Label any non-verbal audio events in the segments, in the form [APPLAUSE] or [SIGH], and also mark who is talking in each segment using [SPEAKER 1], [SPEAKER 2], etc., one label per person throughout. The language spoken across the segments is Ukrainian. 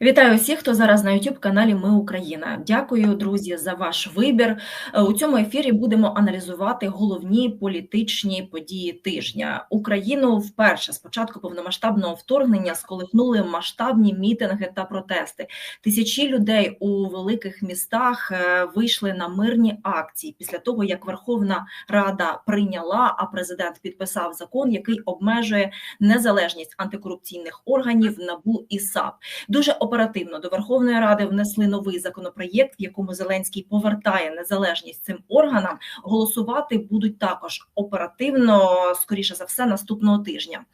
[SPEAKER 1] Вітаю всіх, хто зараз на youtube каналі Ми Україна. Дякую, друзі, за ваш вибір. Е, у цьому ефірі будемо аналізувати головні політичні події тижня. Україну вперше з початку повномасштабного вторгнення сколихнули масштабні мітинги та протести. Тисячі людей у великих містах е, вийшли на мирні акції після того, як Верховна Рада прийняла, а президент підписав закон, який обмежує незалежність антикорупційних органів НАБУ і САП. Дуже оперативно до Верховної Ради внесли новий законопроєкт, в якому Зеленський повертає незалежність цим органам. Голосувати будуть також оперативно, скоріше за все, наступного тижня.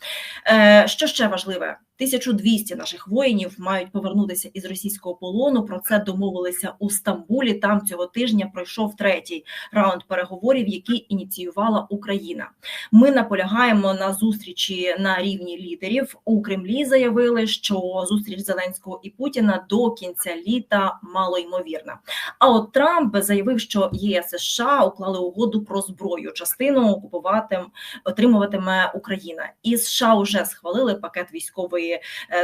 [SPEAKER 1] Е, що ще важливе? 1200 наших воїнів мають повернутися із російського полону. Про це домовилися у Стамбулі. Там цього тижня пройшов третій раунд переговорів, які ініціювала Україна. Ми наполягаємо на зустрічі на рівні лідерів. У Кремлі заявили, що зустріч Зеленського і Путіна до кінця літа мало ймовірна. А от Трамп заявив, що ЄС США уклали угоду про зброю. Частину окупувати отримуватиме Україна, і США вже схвалили пакет військової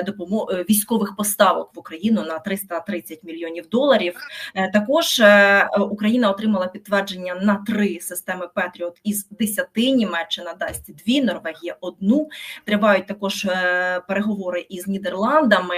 [SPEAKER 1] допомоги е, військових поставок в Україну на 330 мільйонів доларів. Е, також е, Україна отримала підтвердження на три системи Петріот із 10, Німеччина дасть дві, Норвегія одну. Тривають також переговори із Нідерландами.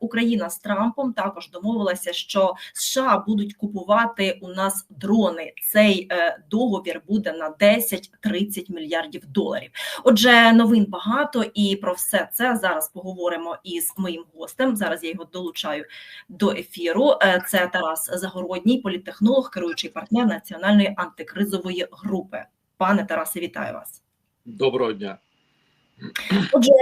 [SPEAKER 1] Україна з Трампом також домовилася, що США будуть купувати у нас дрони. Цей договір буде на 10-30 мільярдів доларів. Отже, новин багато і про все це зараз поговоримо із моїм гостем. Зараз я його долучаю до ефіру. Е, це Тарас Загородній, політтехнолог, керуючий партнер національної антикризової групи. Пане Тарасе, вітаю вас.
[SPEAKER 2] Доброго дня.
[SPEAKER 1] Отже,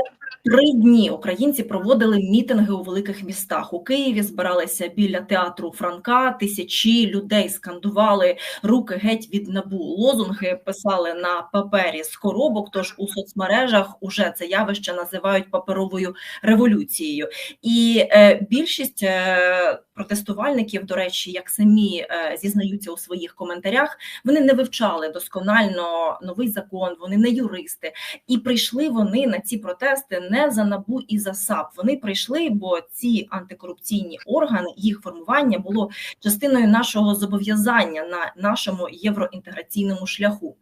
[SPEAKER 1] Три дні українці проводили мітинги у великих містах. У Києві збиралися біля театру Франка. Тисячі людей скандували руки геть від набу. Лозунги писали на папері з коробок. Тож у соцмережах уже це явище називають паперовою революцією, і е, більшість е, протестувальників, до речі, як самі е, зізнаються у своїх коментарях, вони не вивчали досконально новий закон. Вони не юристи, і прийшли вони на ці протести не за набу і за САП. Вони прийшли, бо ці антикорупційні органи їх формування було частиною нашого зобов'язання на нашому євроінтеграційному шляху.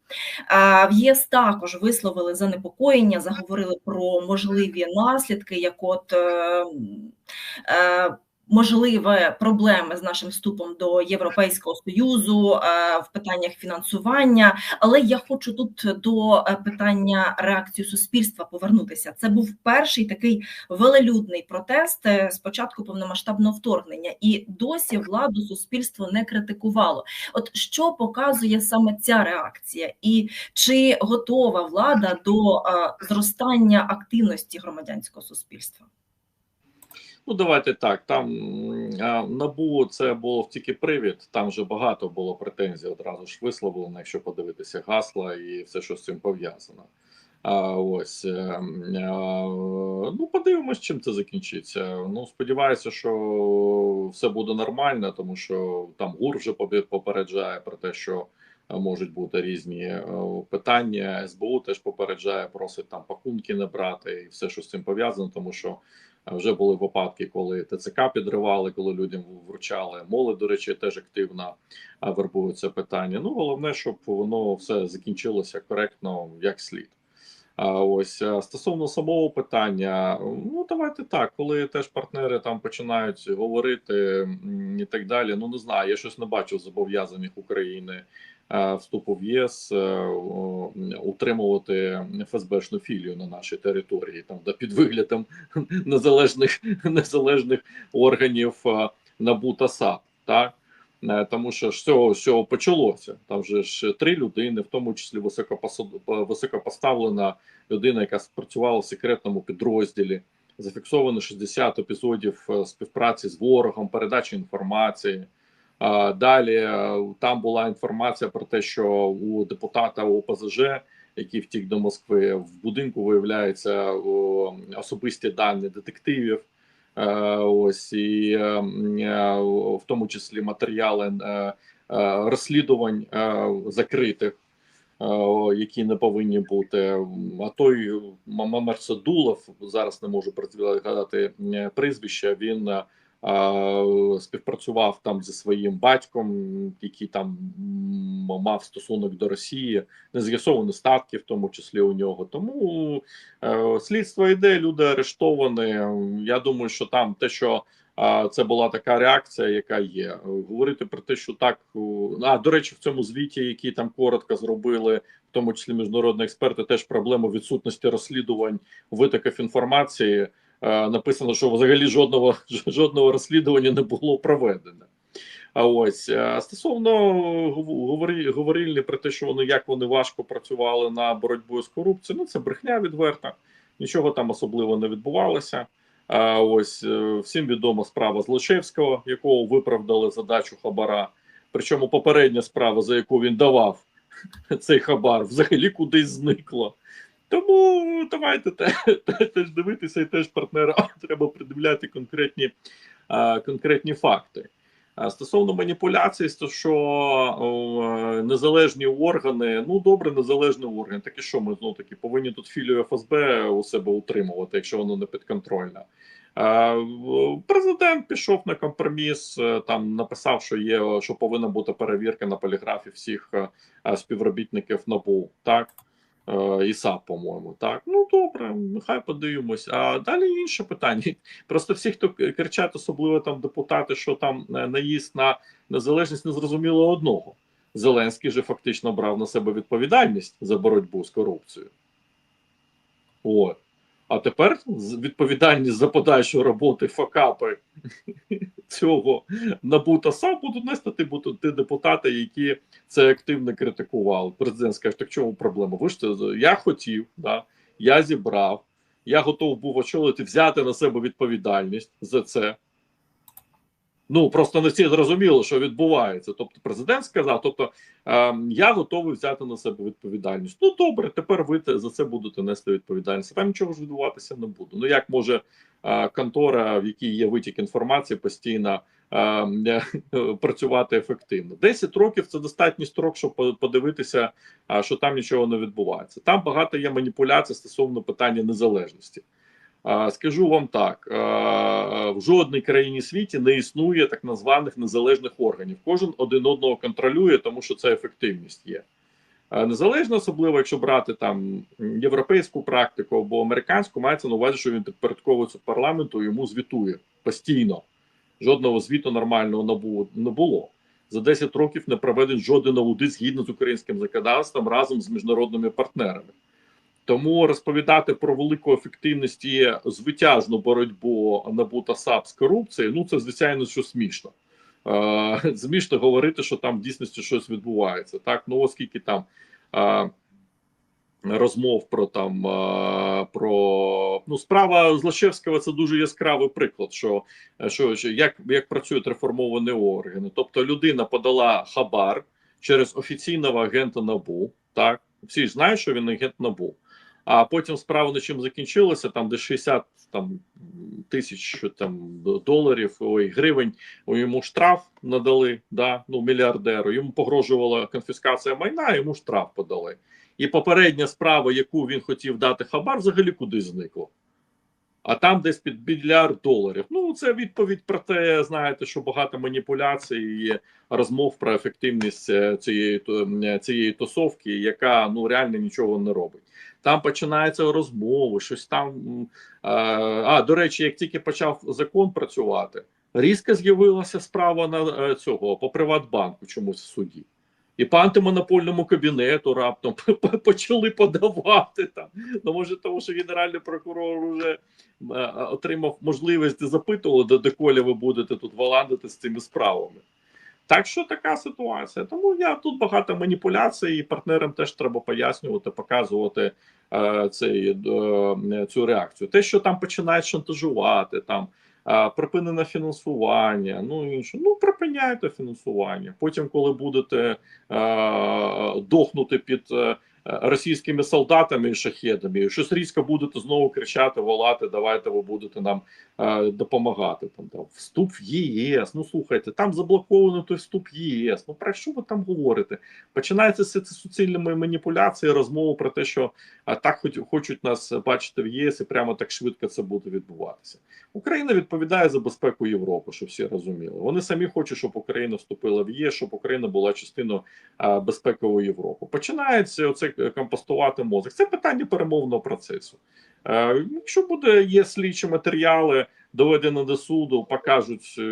[SPEAKER 1] В ЄС також висловили занепокоєння, заговорили про можливі наслідки, як от. Е, е, можливі проблеми з нашим вступом до Європейського союзу е, в питаннях фінансування. Але я хочу тут до е, питання реакції суспільства повернутися. Це був перший такий велелюдний протест е, з початку повномасштабного вторгнення, і досі владу суспільство не критикувало. От що показує саме ця реакція, і чи готова влада до зростання активності громадянського суспільства?
[SPEAKER 2] Ну, давайте так. Там набу це було тільки привід. Там вже багато було претензій одразу ж висловлено, якщо подивитися гасла і все, що з цим пов'язано. А ось е, ну подивимось, чим це закінчиться. Ну сподіваюся, що все буде нормально, тому що там ГУР вже попереджає про те, що можуть бути різні е, питання. СБУ теж попереджає, просить там пакунки не брати і все, що з цим пов'язано, тому що вже були випадки, коли ТЦК підривали, коли людям вручали. Молодь, до речі, теж активно вербує це питання. Ну головне, щоб воно все закінчилося коректно як слід. А ось стосовно самого питання, ну давайте так, коли теж партнери там починають говорити і так далі. Ну не знаю, я щось не бачив зобов'язаних України вступу в ЄС е, утримувати ФСБшну філію на нашій території, там да під виглядом [LAUGHS] незалежних незалежних органів е, НАБУ та САП, так. Тому що з цього, цього почалося. Там вже ж три людини, в тому числі високопоставлена людина, яка спрацювала в секретному підрозділі. Зафіксовано 60 епізодів співпраці з ворогом, передачі інформації. Далі е, там була інформація про те, що у депутата ОПЗЖ, який втік до Москви, в будинку виявляються особисті дані детективів. Е, ось і е, в тому числі матеріали розслідувань закритих. які не повинні бути. А той Мамер Садулов, зараз не можу пригадати е, прізвище. Він е, співпрацював там зі своїм батьком, який там мав стосунок до Росії, не з'ясовані статки, в тому числі у нього. Тому е, слідство йде, люди арештовані. Я думаю, що там те, що це була така реакція, яка є. Говорити про те, що так а до речі, в цьому звіті, який там коротко зробили, в тому числі міжнародні експерти, теж проблема відсутності розслідувань витоків інформації. Написано, що взагалі жодного [LAUGHS] жодного розслідування не було проведено. А ось стосовно говорі, говорильні про те, що вони як вони важко працювали на боротьбу з корупцією, ну це брехня відверта, нічого там особливо не відбувалося. А ось е, всім відома справа Злочевського, якого виправдали задачу хабара. Причому попередня справа, за яку він давав [LAUGHS] цей хабар, взагалі кудись зникла. Тому давайте [LAUGHS] теж дивитися і теж партнерам [LAUGHS] треба придивляти конкретні конкретні факти. Стосовно маніпуляцій, то що незалежні органи, ну добре, незалежні органи, так і що ми знову таки повинні тут філію ФСБ у себе утримувати, якщо воно не підконтрольне. Президент пішов на компроміс, е, там написав, що є що повинна бути перевірка на поліграфі всіх е, співробітників НАБУ. Так Е, ІСАП, по-моєму, так ну добре, нехай подивимось. А далі інше питання. [LAUGHS] Просто всі, хто кричать, особливо там депутати, що там е, наїзд на незалежність, не зрозуміло одного. Зеленський же фактично брав на себе відповідальність за боротьбу з корупцією. От. А тепер відповідальність за подальшу роботи факапи [LAUGHS] цього набута сам будуть нести ті, депутати, які це активно критикували. Президент скаже, так чому проблема? Ви ж це я хотів, да, я зібрав, я готов був очолити, взяти на себе відповідальність за це. Ну просто не всі зрозуміло, що відбувається. Тобто, президент сказав: тобто е, я готовий взяти на себе відповідальність. Ну добре, тепер ви за це будете нести відповідальність. Там нічого ж відбуватися не буде. Ну як може е, контора, в якій є витік інформації, постійно е, [LAUGHS] працювати ефективно? 10 років це достатній строк, щоб подивитися, е, що там нічого не відбувається. Там багато є маніпуляцій стосовно питання незалежності. Скажу вам так: в жодній країні світі не існує так названих незалежних органів. Кожен один одного контролює, тому що це ефективність є. Незалежно, особливо, якщо брати там європейську практику або американську, мається на увазі, що він підпорядковується парламенту йому звітує постійно. Жодного звіту нормального не було. За 10 років не проведен жоден аудит згідно з українським законодавством разом з міжнародними партнерами. Тому розповідати про велику ефективність і звитяжну боротьбу НАБУ та САП з корупцією, ну це звичайно що смішно. Е, [LAUGHS] Смішно говорити, що там в дійсності щось відбувається. Так, ну оскільки там е, розмов про там е, про ну справа Злачевського це дуже яскравий приклад. Що, що як як працюють реформовані органи? Тобто людина подала хабар через офіційного агента НАБУ. Так, всі ж знають, що він агент НАБУ. А потім справа на чим закінчилася, там де 60 там, тисяч там, доларів ой, гривень йому штраф надали, да, ну, мільярдеру, йому погрожувала конфіскація майна, йому штраф подали. І попередня справа, яку він хотів дати хабар, взагалі кудись зникла. А там десь під мільярд доларів. Ну, це відповідь про те, знаєте, що багато маніпуляцій і розмов про ефективність е, цієї цієї тусовки, яка ну реально нічого не робить. Там починаються розмови, щось там. А до речі, як тільки почав закон працювати, різко з'явилася справа на е, цього по Приватбанку чомусь в суді. І по антимонопольному кабінету раптом [LAUGHS] почали подавати там. Ну, може, тому що генеральний прокурор вже е, отримав можливість запитувати, до деколи ви будете тут валандити з цими справами. Так що така ситуація. Тому я тут багато маніпуляцій, і партнерам теж треба пояснювати, показувати е, цей, е, цю реакцію. Те, що там починають шантажувати, там е, припинене фінансування, ну інше. Ну припиняйте фінансування. Потім, коли будете е, дохнути під е, російськими солдатами і шахедами. Щось різко будете знову кричати, волати, давайте ви будете нам е, допомагати. Там, там вступ в ЄС. Ну слухайте, там заблоковано той вступ в ЄС. Ну про що ви там говорите? Починається це суцільними маніпуляції, розмови про те, що а, так хоч хочуть нас бачити в ЄС, і прямо так швидко це буде відбуватися. Україна відповідає за безпеку Європи, щоб всі розуміли. Вони самі хочуть, щоб Україна вступила в ЄС, щоб Україна була частиною а, безпекової Європи. Починається оце компостувати мозок. Це питання перемовного процесу. Е, якщо буде є слідчі матеріали, доведено до суду, покажуть. е,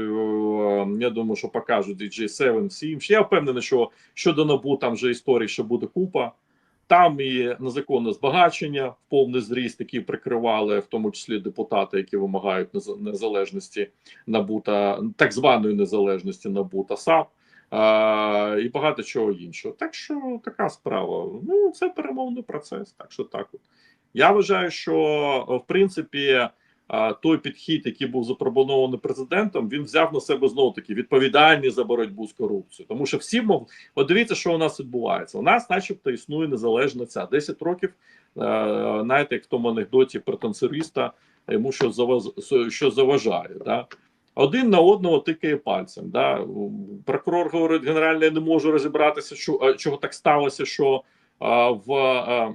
[SPEAKER 2] Я думаю, що покажуть і G7, всі інші. Я впевнений, що щодо НАБУ там вже історій ще буде купа. Там і незаконне збагачення в повний зріст, які прикривали, в тому числі депутати, які вимагають незалежності НАБУ та так званої незалежності НАБУ та САП. А, і багато чого іншого. Так що така справа. Ну, це перемовний процес. Так що так от. Я вважаю, що в принципі той підхід, який був запропонований президентом, він взяв на себе знову таки відповідальність за боротьбу з корупцією. Тому що всі мов, от дивіться, що у нас відбувається. У нас, начебто, існує незалежна ця 10 років. е, Знаєте, як в тому анекдоті про танцюриста, йому що заважає. Да? Один на одного тикає пальцем. Да? Прокурор говорить, генеральний, не можу розібратися, що чого так сталося, що а, в. А,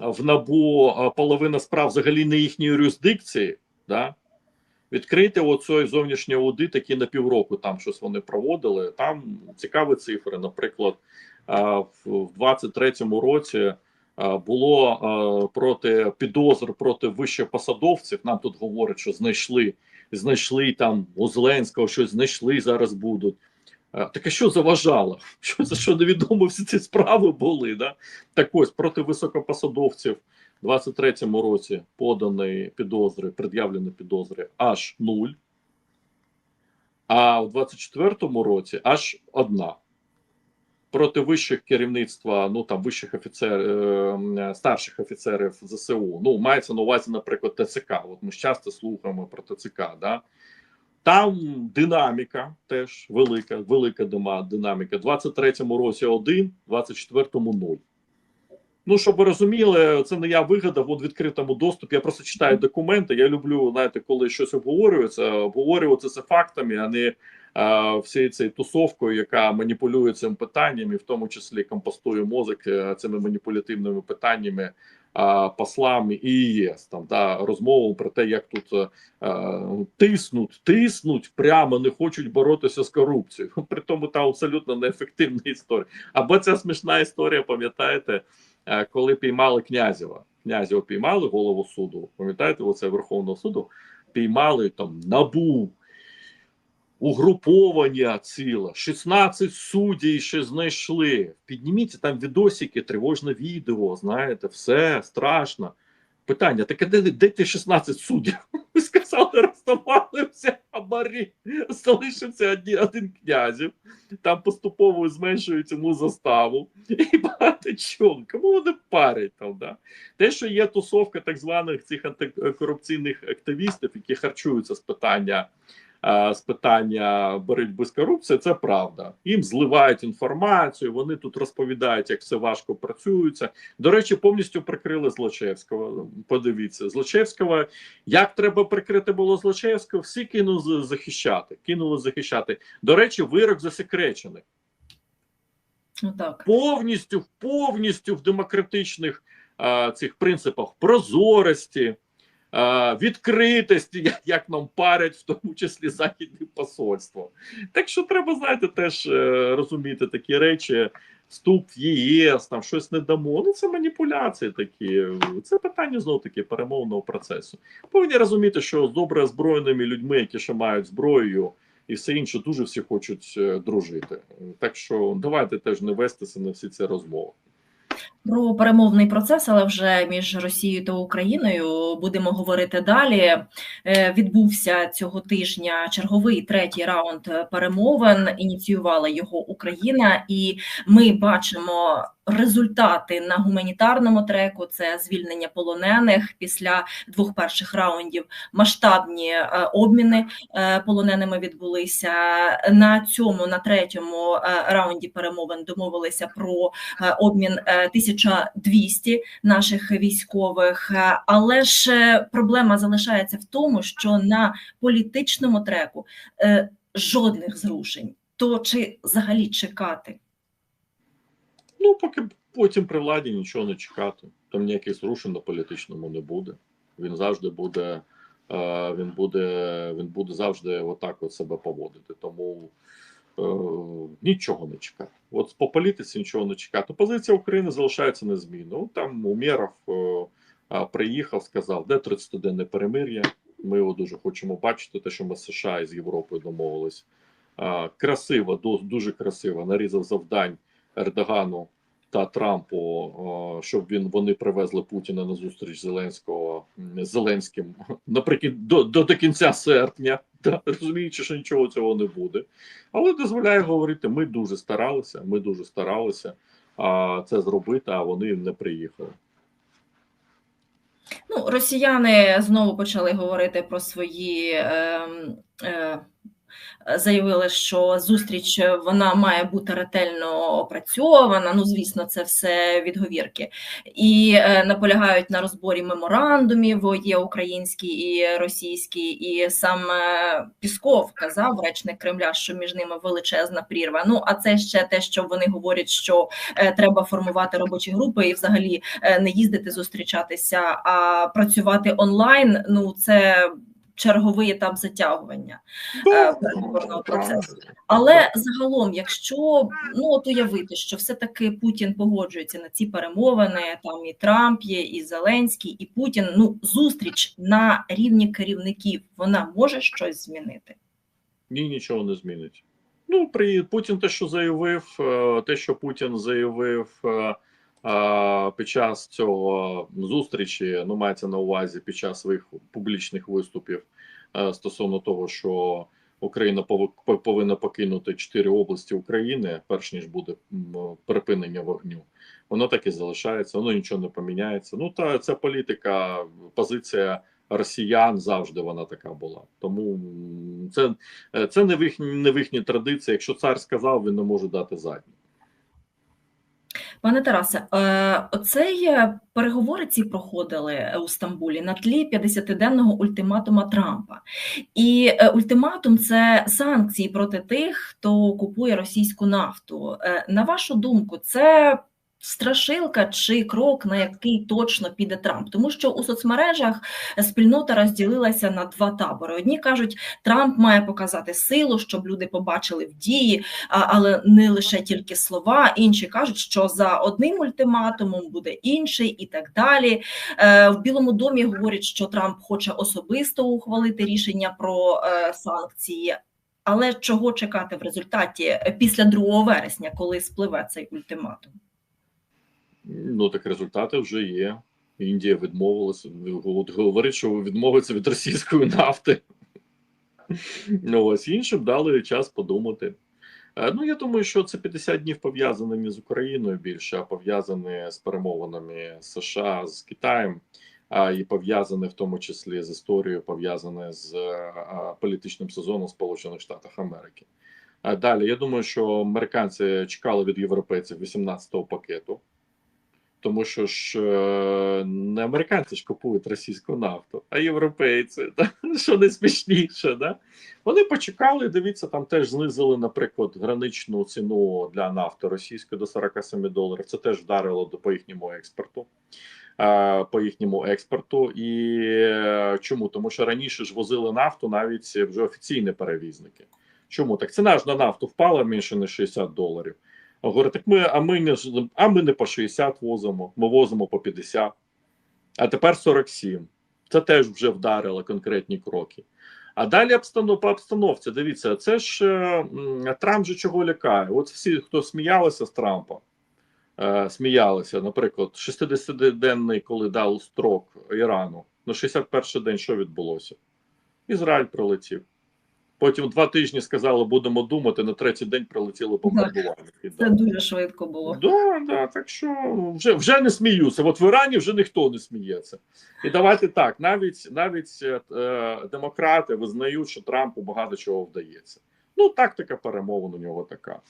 [SPEAKER 2] в набу половина справ взагалі не їхньої юрисдикції, да? відкрити оцей зовнішній аудит, який на півроку там щось вони проводили. Там цікаві цифри. Наприклад, в 23-му році було проти підозр проти вищих посадовців. Нам тут говорять, що знайшли, знайшли там у Зеленського, щось знайшли зараз будуть. Таке що заважало? [LAUGHS] Що за що невідомо всі ці справи були? Да? Так ось проти високопосадовців у 23-му році подані підозри, пред'явлені підозри аж нуль, а у 24-му році аж одна. Проти вищих керівництва, ну там вищих офіцерів, старших офіцерів ЗСУ. Ну, мається на увазі, наприклад, ТЦК. От ми часто слухаємо про ТЦК. Да? Там динаміка теж велика, велика динаміка. У 23-му році один, 24-му нуль. Ну, щоб ви розуміли, це не я вигадав у відкритому доступі. Я просто читаю документи. Я люблю, знаєте, коли щось обговорюється, обговорювати це фактами, а не всією цією тусовкою, яка маніпулює цим питанням, і в тому числі компостує мозок е, цими маніпулятивними питаннями а, послам і ЄС. Там та розмову про те, як тут е, тиснуть, тиснуть прямо, не хочуть боротися з корупцією. [LAUGHS] При тому там абсолютно неефективна історія. Або ця смішна історія, пам'ятаєте, е, коли піймали князєва. Князєва піймали голову суду. Пам'ятаєте, оце Верховного суду піймали там набу. Угруповання ціле, 16 суддів ще знайшли. Підніміться там відосики, тривожне відео, знаєте, все страшно. Питання: так де, де ті 16 суддів? [LAUGHS] Ви сказали, роздавали все хабарі, залишився один, один князів, там поступово зменшують йому заставу і багато чого. Кому вони парять там? Да? Те, що є тусовка так званих цих антикорупційних активістів, які харчуються з питання. А, З питання боротьби з корупцією, це правда. Їм зливають інформацію, вони тут розповідають, як все важко працюється. До речі, повністю прикрили Злочевського. Подивіться, Злочевського, як треба прикрити було Злочевського, всі кинули захищати. Кинули захищати. До речі, вирок засекречений.
[SPEAKER 1] Ну так.
[SPEAKER 2] повністю, повністю в демократичних а, цих принципах прозорості, відкритості, як, нам парять, в тому числі західне посольство. Так що треба, знаєте, теж е, розуміти такі речі. Вступ в ЄС, там щось не дамо. Ну це маніпуляції такі. Це питання знов таки перемовного процесу. Повинні розуміти, що з добре озброєними людьми, які ще мають зброєю, і все інше, дуже всі хочуть е, дружити. Так що давайте теж не вестися на всі ці розмови.
[SPEAKER 1] Про перемовний процес, але вже між Росією та Україною будемо говорити далі. Е, Відбувся цього тижня черговий третій раунд перемовин. Ініціювала його Україна, і ми бачимо результати на гуманітарному треку це звільнення полонених після двох перших раундів. Масштабні е, обміни е, полоненими відбулися на цьому, на третьому е, раунді перемовин домовилися про обмін е, 1200 наших військових. Але ж проблема залишається в тому, що на політичному треку жодних зрушень. То чи взагалі чекати?
[SPEAKER 2] Ну, поки потім при владі нічого не чекати. Там ніяких зрушень на політичному не буде. Він завжди буде, е, він буде, він буде завжди отак от себе поводити. Тому е, нічого не чекати. От по політиці нічого не чекати. Позиція України залишається незмінною. Там Умєров е, приїхав, сказав, де 30-денне перемир'я. Ми його дуже хочемо бачити, те, що ми з США і з Європою домовились. Красиво, дуже красиво нарізав завдань Ердогану та Трампу, щоб він вони привезли Путіна на зустріч Зеленського Зеленським [LAUGHS] наприкін до, до, до кінця серпня, [LAUGHS] та, розуміючи, що нічого цього не буде. Але дозволяє говорити: ми дуже старалися, ми дуже старалися а, це зробити, а вони не приїхали.
[SPEAKER 1] Ну, росіяни знову почали говорити про свої. Е, е, Заявили, що зустріч е, вона має бути ретельно опрацьована. Ну, звісно, це все відговірки, і е, наполягають на розборі меморандумів. Є українські і російські, і сам е, Пісков казав, речник Кремля, що між ними величезна прірва. Ну а це ще те, що вони говорять, що е, треба формувати робочі групи і взагалі е, не їздити зустрічатися, а працювати онлайн. Ну це черговий етап затягування е, переговорного процесу. Але загалом, якщо ну от уявити, що все-таки Путін погоджується на ці перемовини, там і Трамп є, і Зеленський, і Путін. Ну зустріч на рівні керівників вона може щось змінити.
[SPEAKER 2] Ні, нічого не змінить. Ну, при Путін те, що заявив, е, те, що Путін заявив е, під час цього зустрічі, ну мається на увазі під час своїх публічних виступів е, стосовно того, що Україна пов- пов- повинна покинути чотири області України, перш ніж буде припинення вогню. Воно так і залишається, воно нічого не поміняється. Ну та це політика, позиція росіян завжди вона така була. Тому це, е, це не в їхні, не в їхній традиції. Якщо цар сказав, він не може дати задню.
[SPEAKER 1] Пане Тарасе, е, оцей е, переговори ці проходили е, у Стамбулі на тлі 50-денного ультиматума Трампа. І ультиматум це санкції проти тих, хто купує російську нафту. На вашу думку, це страшилка чи крок, на який точно піде Трамп? Тому що у соцмережах спільнота розділилася на два табори. Одні кажуть, Трамп має показати силу, щоб люди побачили в дії, але не лише тільки слова. Інші кажуть, що за одним ультиматумом буде інший, і так далі. Е, В Білому домі говорять, що Трамп хоче особисто ухвалити рішення про е, санкції. Але чого чекати в результаті після 2 вересня, коли спливе цей ультиматум?
[SPEAKER 2] Ну так результати вже є. Індія відмовилася. От говорить, що відмовиться від російської нафти. Ну, ось іншим дали час подумати. Е, Ну, я думаю, що це 50 днів пов'язані не з Україною більше, а пов'язані з перемовинами США з Китаєм, а і пов'язані в тому числі з історією, пов'язані з е, політичним сезоном Сполучених Штатів Америки. Далі я думаю, що американці чекали від європейців 18-го пакету. Тому що ж е, не американці ж купують російську нафту, а європейці, [LAUGHS] да? що найсмішніше, да? Вони почекали, дивіться, там теж знизили, наприклад, граничну ціну для нафти російської до 47 доларів. Це теж вдарило по їхньому експорту. е, По їхньому експорту, і е, чому? Тому що раніше ж возили нафту навіть вже офіційні перевізники. Чому так? Ціна ж на нафту впала менше ніж 60 доларів. Говорить, так ми, а ми не а ми не по 60 возимо, ми возимо по 50, а тепер 47. Це теж вже вдарило конкретні кроки. А далі обстанов, по обстановці, дивіться, це ж е, Трамп же чого лякає. От всі, хто сміялися з Трампа, е, сміялися, наприклад, 60-денний, коли дав строк Ірану, на 61-й день що відбулося? Ізраїль прилетів. Потім два тижні сказали, будемо думати. На третій день прилетіли бомбардувальники. [LAUGHS]
[SPEAKER 1] Це дуже швидко було.
[SPEAKER 2] Да, да, так що вже вже не сміються. От в Ірані вже ніхто не сміється. І давайте так, навіть навіть е, демократи визнають, що Трампу багато чого вдається. Ну, тактика перемовин у нього така.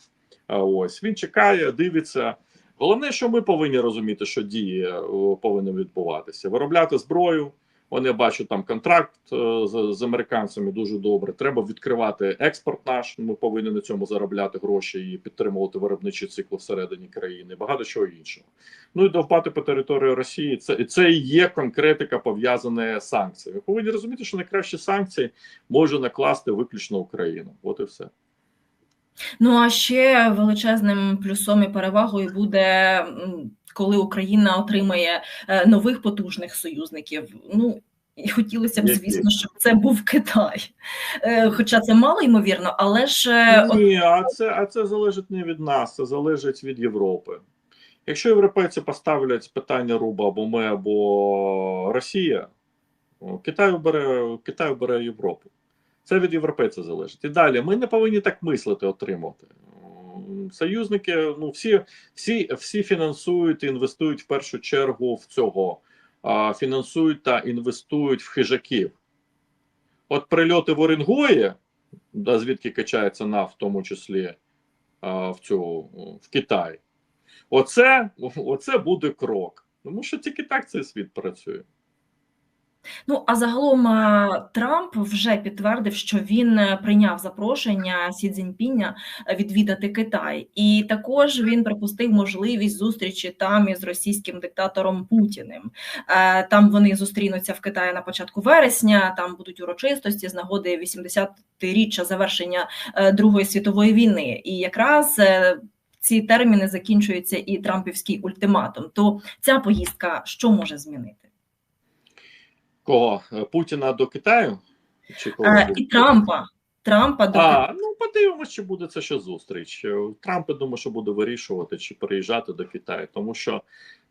[SPEAKER 2] А ось він чекає, дивиться. Головне, що ми повинні розуміти, що дії е, повинні відбуватися: виробляти зброю. Вони бачать там контракт е, з, з американцями дуже добре. Треба відкривати експорт наш. Ми повинні на цьому заробляти гроші і підтримувати виробничий цикл всередині країни. Багато чого іншого. Ну і довбати по території Росії. Це це і є конкретика пов'язана з санкціями. Повинні розуміти, що найкращі санкції може накласти виключно Україну. От і все.
[SPEAKER 1] Ну а ще величезним плюсом і перевагою буде коли Україна отримає е, нових потужних союзників. Ну і хотілося б, звісно, щоб це був Китай. Е, хоча це мало ймовірно, але ж
[SPEAKER 2] е, ні, а це а це залежить не від нас, це залежить від Європи. Якщо європейці поставлять питання руба або ми, або Росія, Китай обере Китай обере Європу. Це від європейців залежить. І далі ми не повинні так мислити, отримати. Союзники, ну всі всі, всі фінансують і інвестують в першу чергу в цього, фінансують та інвестують в хижаків. От прильоти в Оренгої, да, звідки качається нафт, в тому числі в цю в Китай, оце, оце буде крок. Тому що тільки так цей світ працює.
[SPEAKER 1] Ну а загалом Трамп вже підтвердив, що він е, прийняв запрошення Сі Цзіньпіня е, відвідати Китай, і також він припустив можливість зустрічі там із російським диктатором Путіним. Е, там вони зустрінуться в Китаї на початку вересня. Там будуть урочистості з нагоди 80-річчя завершення Другої світової війни, і якраз. Ці терміни закінчуються і Трампівський ультиматум. То ця поїздка що може змінити?
[SPEAKER 2] Кого? Е, Путіна до Китаю?
[SPEAKER 1] Чи кого? А, і Трампа. Трампа до
[SPEAKER 2] А, ну подивимося, чи буде це ще зустріч. Е, Трамп я думаю, що буде вирішувати, чи приїжджати до Китаю, тому що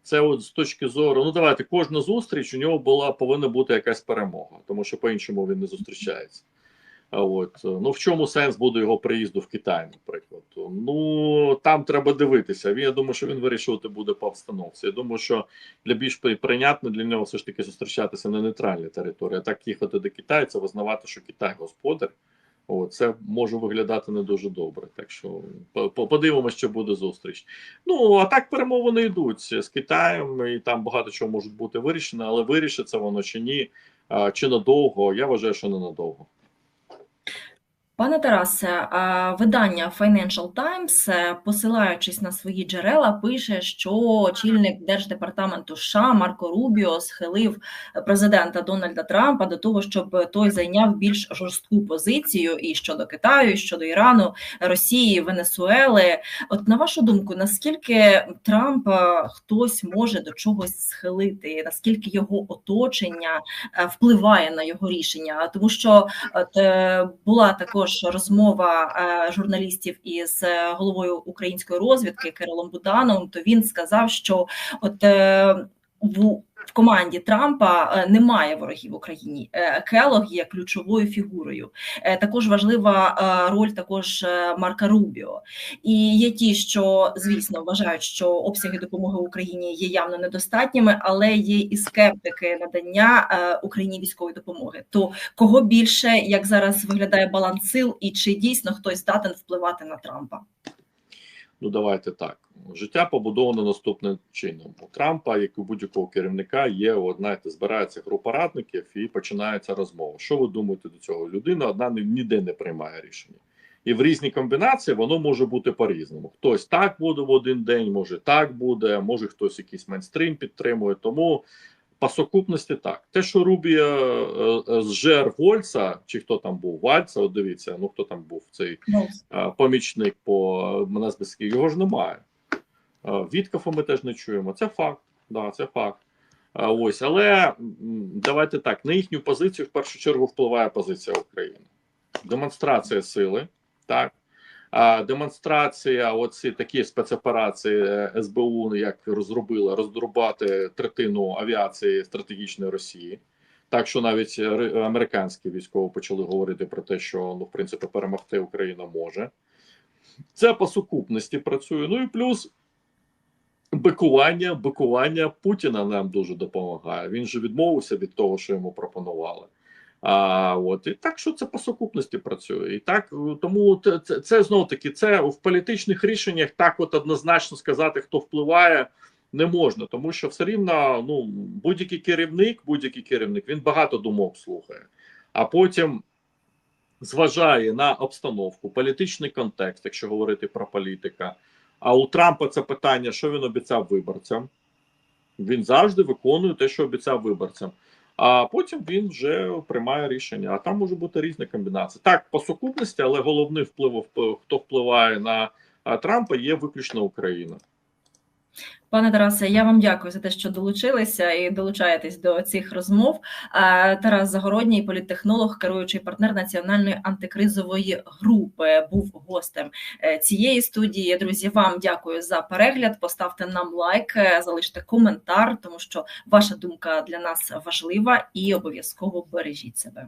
[SPEAKER 2] це от з точки зору. Ну давайте кожна зустріч у нього була повинна бути якась перемога, тому що по-іншому він не зустрічається. От ну в чому сенс буде його приїзду в Китай, наприклад? Ну там треба дивитися. Він я думаю, що він вирішувати буде по обстановці. Я думаю, що для більш прийнятно для нього все ж таки зустрічатися на нейтральній території. А так їхати до Китаю, це визнавати, що Китай господар. О, це може виглядати не дуже добре. Так що подивимося, що буде зустріч. Ну а так перемовини йдуть з Китаєм, і там багато чого може бути вирішено, але вирішиться воно чи ні, чи надовго. Я вважаю, що не надовго.
[SPEAKER 1] Пане Тарасе, видання Financial Times, е, посилаючись на свої джерела, пише, що очільник держдепартаменту США Марко Рубіо схилив президента Дональда Трампа до того, щоб той зайняв більш жорстку позицію і щодо Китаю, і щодо Ірану, Росії, Венесуели. От на вашу думку, наскільки Трамп е, хтось може до чогось схилити, наскільки його оточення е, впливає на його рішення? Тому що от була також також розмова е, журналістів із е, головою української розвідки Кирилом Буданом. то він сказав, що от е, в команді Трампа немає ворогів в Україні. Келог є ключовою фігурою. Також важлива роль також Марка Рубіо. І є ті, що звісно вважають, що обсяги допомоги Україні є явно недостатніми, але є і скептики надання Україні військової допомоги. То кого більше як зараз виглядає баланс сил, і чи дійсно хтось здатен впливати на Трампа?
[SPEAKER 2] Ну давайте так. Життя побудовано наступним чином. У Трампа, як у будь-якого керівника, є от, знаєте, збирається група радників і починається розмова. Що ви думаєте до цього? Людина одна ніде не приймає рішення. І в різні комбінації воно може бути по-різному. Хтось так буде в один день, може так буде, може хтось якийсь мейнстрім підтримує. Тому по сукупності так. Те, що Рубія е, е, зжер Вольца, чи хто там був Вальца, от дивіться, ну хто там був цей yes. помічник по Менезбецькій, його ж немає. Віткафа ми теж не чуємо. Це факт. Да, це факт. Ось, але давайте так: на їхню позицію в першу чергу впливає позиція України. Демонстрація сили, так демонстрація, оці такі спецоперації е, СБУ, як розробили, роздробати третину авіації стратегічної Росії. Так що навіть американські військові почали говорити про те, що ну, в принципі, перемогти Україна може. Це по сукупності працює. Ну і плюс бикування, бикування Путіна нам дуже допомагає. Він же відмовився від того, що йому пропонували. А от і так, що це по сукупності працює, і так е, тому це, це, це знов таки це в політичних рішеннях так, от однозначно сказати, хто впливає, не можна, тому що все рівно ну будь-який керівник, будь-який керівник він багато думок слухає, а потім зважає на обстановку, політичний контекст, якщо говорити про політика. А у Трампа це питання, що він обіцяв виборцям. Він завжди виконує те, що обіцяв виборцям. А потім він вже приймає рішення. А там може бути різні комбінації. Так, по сукупності, але головний вплив, хто впливає на Трампа, є виключно Україна.
[SPEAKER 1] Пане Тарасе, я вам дякую за те, що долучилися і долучаєтесь до цих розмов. Тарас Загородній, політтехнолог, керуючий партнер національної антикризової групи, був гостем е, цієї студії. Друзі, вам дякую за перегляд. Поставте нам лайк, е, залиште коментар, тому що ваша думка для нас важлива і обов'язково бережіть себе.